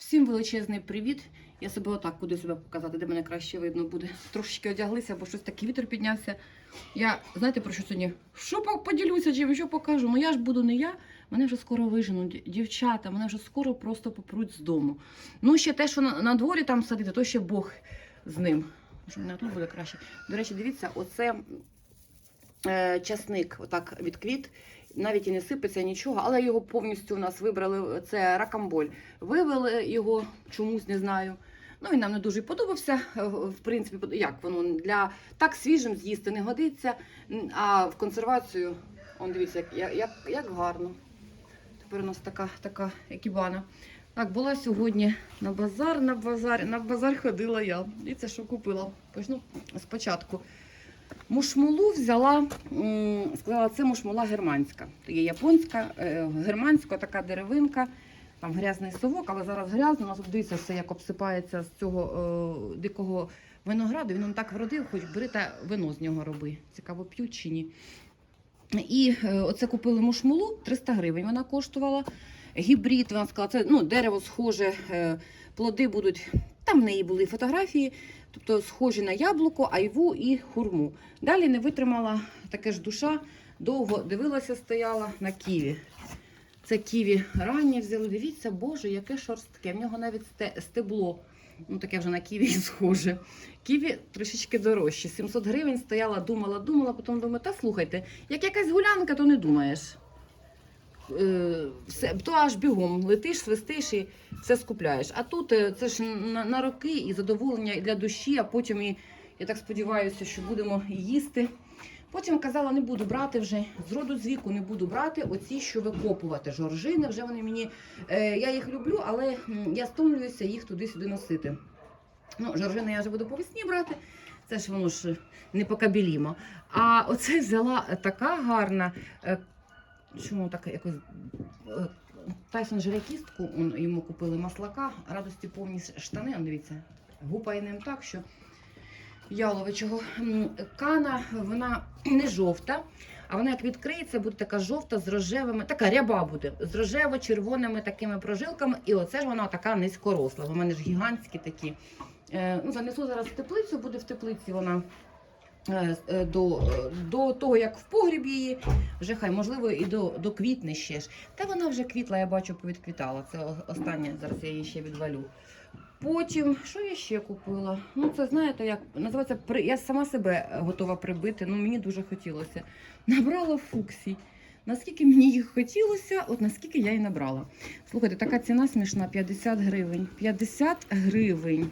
Всім величезний привіт. Я себе отак буду себе показати, де мене краще видно буде. Трошечки одяглися, бо щось такий вітер піднявся. Я знаєте про що сьогодні? Що поділюся, чим що покажу? Ну я ж буду не я. Мене вже скоро виженуть. Дівчата, мене вже скоро просто попруть з дому. Ну, ще те, що на, на дворі там садити, то ще Бог з ним. Що мене тут буде краще. До речі, дивіться, оце е, часник отак відквіт. Навіть і не сипеться нічого, але його повністю у нас вибрали. Це ракамболь. Вивели його чомусь, не знаю. Ну, він нам не дуже подобався. е, В принципі, як воно для так свіжим з'їсти не годиться. А в консервацію, он дивіться, як, як, як, гарно. Тепер у нас така, така екібана. Так, була сьогодні на базар, на базар, на базар ходила я. І це що купила. Почну спочатку. Мушмулу взяла, сказала, це мушмула германська. Є японська, е, германська така деревинка, там грязний совок, але зараз грязно. У нас дивіться, все як обсипається з цього е, дикого винограду. Він так вродив, хоч бери та вино з нього роби. Цікаво, п'ють чи ні. І е, оце купили мушмулу, 300 гривень вона коштувала. Гібрид, вона сказала, це ну, дерево схоже, плоди будуть. Там в неї були фотографії, тобто схожі на яблуко, айву і хурму. Далі не витримала таке ж душа, довго дивилася, стояла на ківі. Це ківі раннє взяли. Дивіться, боже, яке шорстке. В нього навіть сте- стебло. Ну, таке вже на ківі схоже. Ківі трошечки дорожче. 700 гривень стояла, думала, думала, потім думаю, та слухайте, як якась гулянка, то не думаєш. Е, все, то аж бігом летиш, свистиш і все скупляєш. А тут е, це ж на, на роки і задоволення і для душі, а потім і я так сподіваюся, що будемо їсти. Потім казала, не буду брати вже з роду з віку не буду брати оці, що викопувати. Жоржини вже вони мені. Е, я їх люблю, але я стомлююся їх туди-сюди носити. Ну, жоржини я вже буду по весні брати. Це ж воно ж не покабілімо. А оце взяла така гарна. Чому така якось е, Тайсон жере йому купили маслака, радості повні штани. Он, дивіться, гупає ним так, що яловичого. Кана, вона не жовта, а вона як відкриється, буде така жовта з рожевими, така ряба буде, з рожево-червоними такими прожилками. І оце ж вона така низькоросла. У мене ж гігантські такі. Е, ну, занесу зараз в теплицю, буде в теплиці вона. Е, е, До, до того, як в погріб її, вже хай, можливо, і до, до квітни ще ж. Та вона вже квітла, я бачу, повідквітала. Це останнє, зараз я її ще відвалю. Потім, що я ще купила? Ну, це знаєте, як називається. Я сама себе готова прибити, ну мені дуже хотілося. Набрала фуксій. Наскільки мені їх хотілося, от наскільки я і набрала. Слухайте, така ціна смішна 50 гривень. 50 гривень.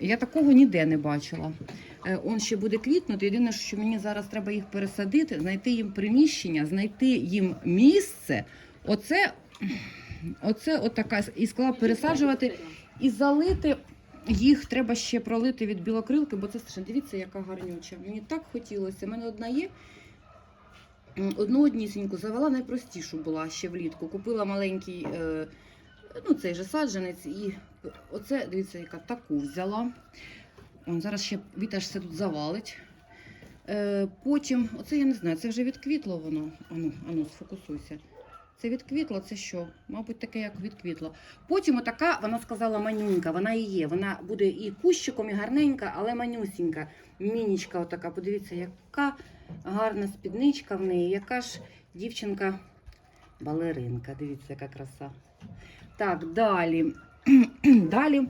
Я такого ніде не бачила. Е, Он ще буде квітнути. Єдине, що мені зараз треба їх пересадити, знайти їм приміщення, знайти їм місце. Оце, оце отака і склала пересаджувати і залити. Їх треба ще пролити від білокрилки, бо це страшно. Дивіться, яка гарнюча. Мені так хотілося. У мене одна є. Одну однісіньку завела найпростішу була ще влітку. Купила маленький, е, ну цей же саджанець, і оце, дивіться, яка таку взяла. Он, зараз ще Віта все тут завалить. Е, потім, оце я не знаю, це вже відквітло воно. Ану, ану, сфокусуйся. Це відквітло, це що? Мабуть, таке, як відквітло. Потім отака, вона сказала манюнька, вона і є. Вона буде і кущиком, і гарненька, але манюсінька. Мінічка отака. Подивіться, яка гарна спідничка в неї, яка ж дівчинка балеринка. Дивіться, яка краса. Так, далі. далі.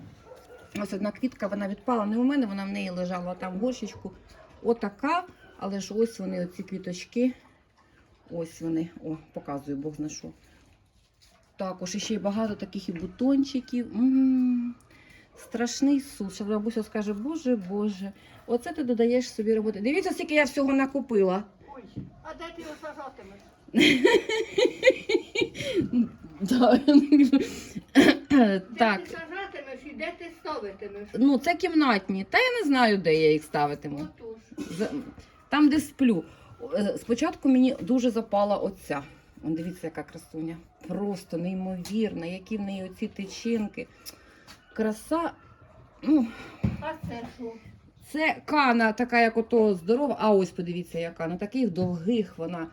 Ось одна квітка, вона відпала не у мене, вона в неї лежала там в горщичку. Отака, але ж ось вони, оці квіточки. Ось вони, о, показую, Бог зна що. Також ще й багато таких і бутончиків. М, Страшний суд. Що бабуся скаже, боже, боже, оце ти додаєш собі роботи. Дивіться, скільки я всього накупила. Ой, а де ти його сажатимеш? Да. Де Так, ти сажатимеш і де ти ставитимеш? ну це кімнатні. Та я не знаю, де я їх ставитиму. Отож. З- Там, де сплю. Е, Спочатку мені дуже запала оця. Вон, дивіться, яка красуня. Просто неймовірна, які в неї оці тичинки. Краса. Ну, А це що? це кана така, як ото здорова. А ось подивіться, яка. На таких довгих вона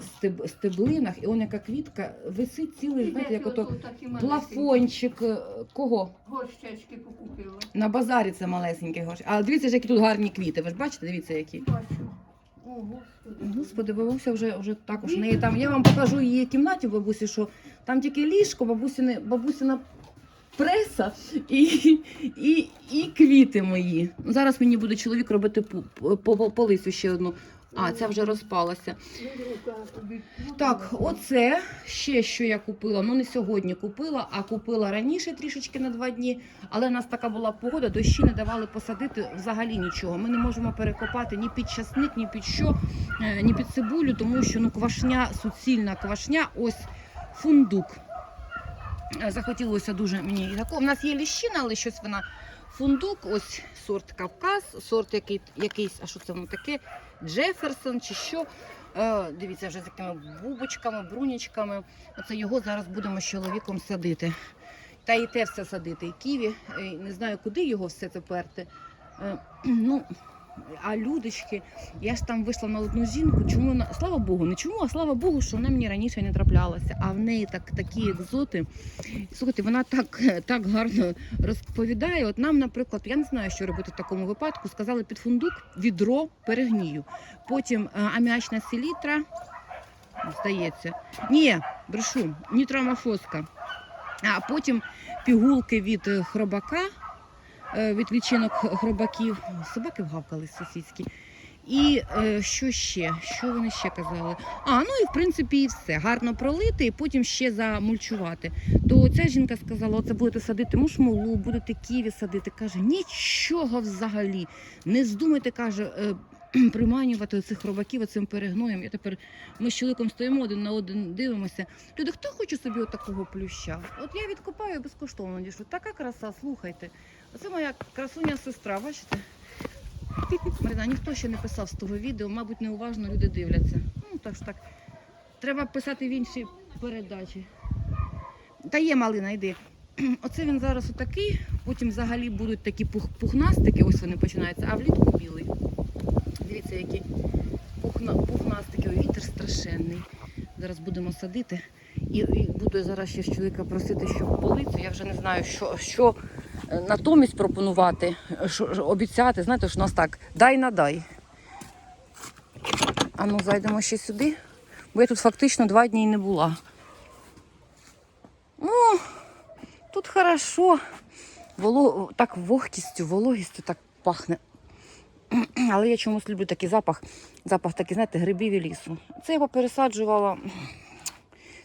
стеб, стеблинах, і он яка квітка висить цілий, знаєте, як ото плафончик. е, Кого? Горщечки покупила. На базарі це малесенький гош. А дивіться, ж, які тут гарні квіти. Ви ж бачите, дивіться, які. Бачу. О, господи. Бабуся вже, вже також. Неї там, я вам покажу її кімнаті бабусі, що там тільки ліжко, бабусіне, бабусіна преса і, і, і квіти мої. Ну, Зараз мені буде чоловік робити по, по, полицю ще одну. А, ця вже розпалася. Так, оце ще що я купила. Ну не сьогодні купила, а купила раніше трішечки на два дні. Але в нас така була погода, дощі не давали посадити взагалі нічого. Ми не можемо перекопати ні під часник, ні під що, е, ні під цибулю, тому що ну квашня, суцільна квашня, ось фундук. Е, Захотілося дуже мені і такого. У нас є ліщина, але щось вона. Фундук, ось сорт Кавказ, сорт який, якийсь, а що це воно таке? Джеферсон чи що. Е, дивіться, вже з такими бубочками, брунічками. Оце його зараз будемо з чоловіком садити. Та і те все садити, і ківі. Е, Не знаю, куди його все це перти. Е, ну, а людочки, я ж там вийшла на одну жінку. Чому вона, слава Богу, не чому, а слава Богу, що вона мені раніше не траплялася. А в неї так, такі екзоти. Слухайте, вона так, так гарно розповідає. От нам, наприклад, я не знаю, що робити в такому випадку. Сказали під фундук відро перегнію. Потім е, аміачна селітра, здається. Ні, брешу, нітрамофоска. А потім пігулки від хробака, від лічинок хробаків. Собаки вгавкали сусідські. І е, що ще? Що вони ще казали? А, ну і в принципі і все. Гарно пролити, і потім ще замульчувати. То ця жінка сказала: оце будете садити мушмолу, будете ківі садити. Каже, нічого взагалі. Не здумайте, каже, е, приманювати цих хробаків цим перегноєм. Я тепер ми з чоловіком стоїмо один на один, дивимося. Люди, хто хоче собі отакого плюща? От я відкопаю безкоштовно дішу. Така краса, слухайте. Оце моя красуня сестра, бачите? Марина, ніхто ще не писав з того відео, мабуть, неуважно люди дивляться. Ну, так ж так. Треба писати в іншій передачі. Та є малина, йди. Оце він зараз отакий, потім взагалі будуть такі пух, пухнастики, ось вони починаються, а влітку білий. Дивіться, які пухна, пухнастики, вітер страшенний. Зараз будемо садити. І, і буду зараз ще з чоловіка просити, щоб полицю. Я вже не знаю, що, що е, натомість пропонувати, що обіцяти. Знаєте, що у нас так, дай надай. А ну зайдемо ще сюди, бо я тут фактично два дні і не була. Ну, тут хорошо. Воло... Так вогкістю, вологістю так пахне. Але я чомусь люблю такий запах. Запах такий, знаєте, грибів і лісу. Це я попересаджувала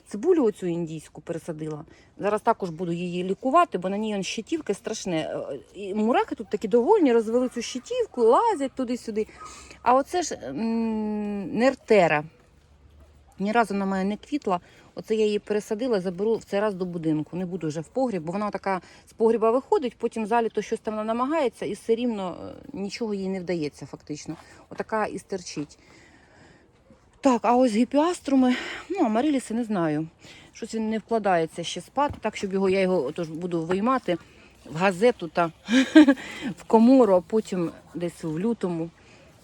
цибулю оцю індійську пересадила. Зараз також буду її лікувати, бо на ній щитівки страшне. Е, І мурахи тут такі довольні, розвели цю щитівку, лазять туди-сюди. А оце ж нертера. Ні разу на мене не квітла. Оце я її пересадила, заберу в цей раз до будинку. Не буду вже в погріб, бо вона така з погріба виходить, потім в залі то щось там намагається, і все рівно е, нічого їй не вдається, фактично. Отака і стерчить. Так, а ось гіпіаструми, ну, амариліси не знаю. Щось він не вкладається ще спати, так, щоб його я його отож буду виймати в газету та в комору, а потім десь в лютому,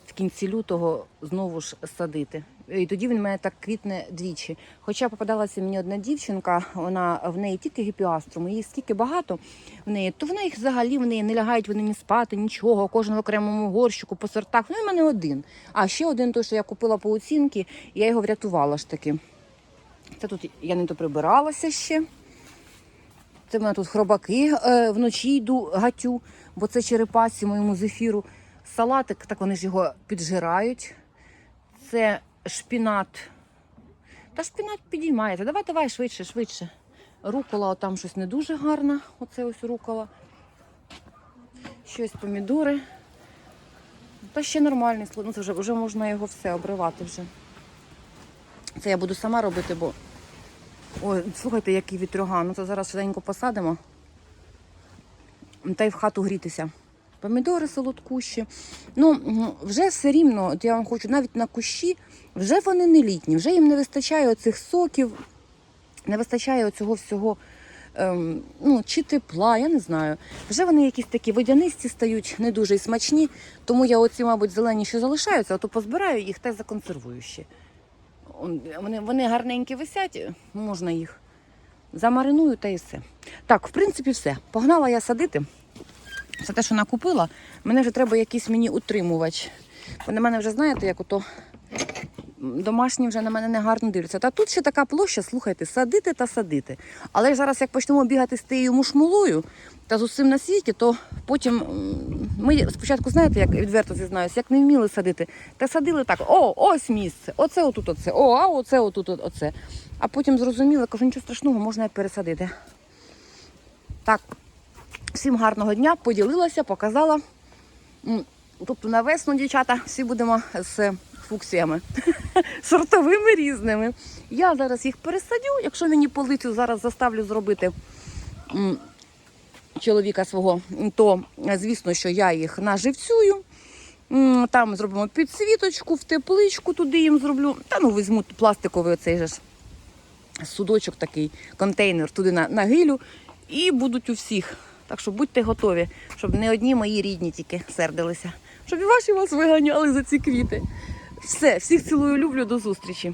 в кінці лютого знову ж садити. І тоді він мене так квітне двічі. Хоча попадалася мені одна дівчинка, вона в неї тільки гіпіаструми, її стільки багато в неї, то в неї взагалі в неї не лягають вони ні спати, нічого, кожен в окремому горщику по сортах. Ну, і в мене один. А ще один той, що я купила по оцінки, я його врятувала ж таки. Це тут я не доприбиралася ще. Це в мене тут хробаки е, вночі йду гатю, бо це черепасі моєму зефіру. Салатик, так вони ж його піджирають. Це шпінат. Та шпінат підіймається. Давай, давай, швидше, швидше. Рукола, там щось не дуже гарна. Оце ось рукола. Щось помідори. Та ще нормальний слон. Ну, це вже, вже можна його все обривати вже. Це я буду сама робити, бо. Ой, слухайте, який вітрюган. Ну це зараз швиденько посадимо. Та й в хату грітися. Помідори солодкущі. Ну, вже все рівно, от я вам хочу, навіть на кущі, вже вони не літні, вже їм не вистачає оцих соків, не вистачає оцього всього, ем, ну, чи тепла, я не знаю. Вже вони якісь такі водянисті стають, не дуже й смачні. Тому я оці, мабуть, зелені, що залишаються, а то позбираю їх та законсервую ще. Вони, вони гарненькі висять, можна їх. Замариную та і все. Так, в принципі, все. Погнала я садити. Все те, що накупила, мене вже треба якийсь мені утримувач. Бо на мене вже, знаєте, як ото домашні вже на мене не гарно дивляться. Та тут ще така площа, слухайте, садити та садити. Але зараз, як почнемо бігати з тією мушмулою та з усім на світі, то потім ми спочатку, знаєте, як відверто зізнаюся, як не вміли садити, та садили так: о, ось місце, оце отут, оце, о, а оце отут, оце. А потім зрозуміли, кажу, нічого страшного, можна пересадити. Так, всім гарного дня, поділилася, показала. Тобто на весну, дівчата, всі будемо з фуксіями сортовими різними. Я зараз їх пересадю. Якщо мені полицю зараз заставлю зробити чоловіка свого, то звісно, що я їх наживцюю. Там зробимо підсвіточку, в тепличку туди їм зроблю. Та ну візьму пластиковий оцей же ж судочок такий, контейнер туди на, на гилю. І будуть у всіх. Так що будьте готові, щоб не одні мої рідні тільки сердилися, щоб і ваші вас виганяли за ці квіти. Все, всіх цілую, люблю, до зустрічі.